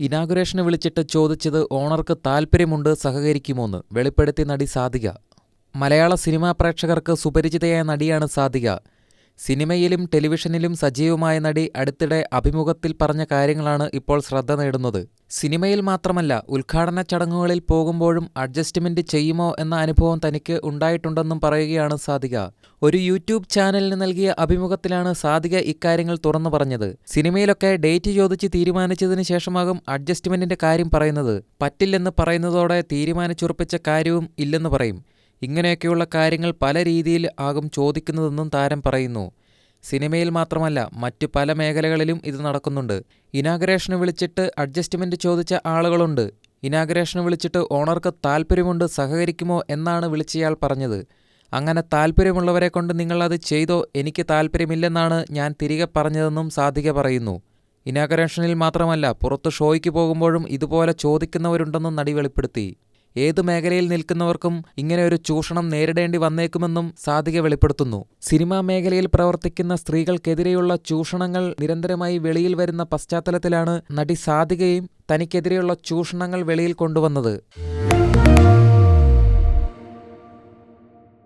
ഇനാഗുറേഷന് വിളിച്ചിട്ട് ചോദിച്ചത് ഓണർക്ക് താൽപ്പര്യമുണ്ട് സഹകരിക്കുമോന്ന് വെളിപ്പെടുത്തി നടി സാധിക. മലയാള സിനിമാ പ്രേക്ഷകർക്ക് സുപരിചിതയായ നടിയാണ് സാധിക. സിനിമയിലും ടെലിവിഷനിലും സജീവമായ നടി അടുത്തിടെ അഭിമുഖത്തിൽ പറഞ്ഞ കാര്യങ്ങളാണ് ഇപ്പോൾ ശ്രദ്ധ നേടുന്നത്. സിനിമയിൽ മാത്രമല്ല ഉദ്ഘാടന ചടങ്ങുകളിൽ പോകുമ്പോഴും അഡ്ജസ്റ്റ്മെന്റ് ചെയ്യുമോ എന്ന അനുഭവം തനിക്ക് ഉണ്ടായിട്ടുണ്ടെന്നും പറയുകയാണ് സാധിക. ഒരു യൂട്യൂബ് ചാനലിന് നൽകിയ അഭിമുഖത്തിലാണ് സാധിക ഇക്കാര്യങ്ങൾ തുറന്നു പറഞ്ഞത്. സിനിമയിലൊക്കെ ഡേറ്റ് ചോദിച്ച് തീരുമാനിച്ചതിന് ശേഷമാകും അഡ്ജസ്റ്റ്മെന്റിന്റെ കാര്യം പറയുന്നത്. പറ്റില്ലെന്ന് പറയുന്നതോടെ തീരുമാനിച്ചുറപ്പിച്ച കാര്യവും ഇല്ലെന്ന് പറയും. ഇങ്ങനെയൊക്കെയുള്ള കാര്യങ്ങൾ പല രീതിയിൽ ആകും ചോദിക്കുന്നതെന്നും താരം പറയുന്നു. സിനിമയിൽ മാത്രമല്ല മറ്റ് പല മേഖലകളിലും ഇത് നടക്കുന്നുണ്ട്. ഇനാഗ്രേഷന് വിളിച്ചിട്ട് അഡ്ജസ്റ്റ്മെന്റ് ചോദിച്ച ആളുകളുണ്ട്. ഇനാഗ്രേഷന് വിളിച്ചിട്ട് ഓണർക്ക് താല്പര്യമുണ്ട് സഹകരിക്കുമോ എന്നാണ് വിളിച്ചയാൾ പറഞ്ഞത്. അങ്ങനെ താല്പര്യമുള്ളവരെ കൊണ്ട് നിങ്ങളത് ചെയ്തോ എനിക്ക് താല്പര്യമില്ലെന്നാണ് ഞാൻ തിരികെ പറഞ്ഞതെന്നും സാധിക പറയുന്നു. ഇനാഗ്രേഷനിൽ മാത്രമല്ല പുറത്ത് ഷോയ്ക്ക് പോകുമ്പോഴും ഇതുപോലെ ചോദിക്കുന്നവരുണ്ടെന്നും നടി വെളിപ്പെടുത്തി. ഏതു മേഖലയിൽ നിൽക്കുന്നവർക്കും ഇങ്ങനെ ഒരു ചൂഷണം നേരിടേണ്ടി വന്നേക്കുമെന്നും സാധിക വെളിപ്പെടുത്തുന്നു. സിനിമാ മേഖലയിൽ പ്രവർത്തിക്കുന്ന സ്ത്രീകൾക്കെതിരെയുള്ള ചൂഷണങ്ങൾ നിരന്തരമായി വെളിയിൽ വരുന്ന പശ്ചാത്തലത്തിലാണ് നടി സാധികയും തനിക്കെതിരെയുള്ള ചൂഷണങ്ങൾ വെളിയിൽ കൊണ്ടുവന്നത്.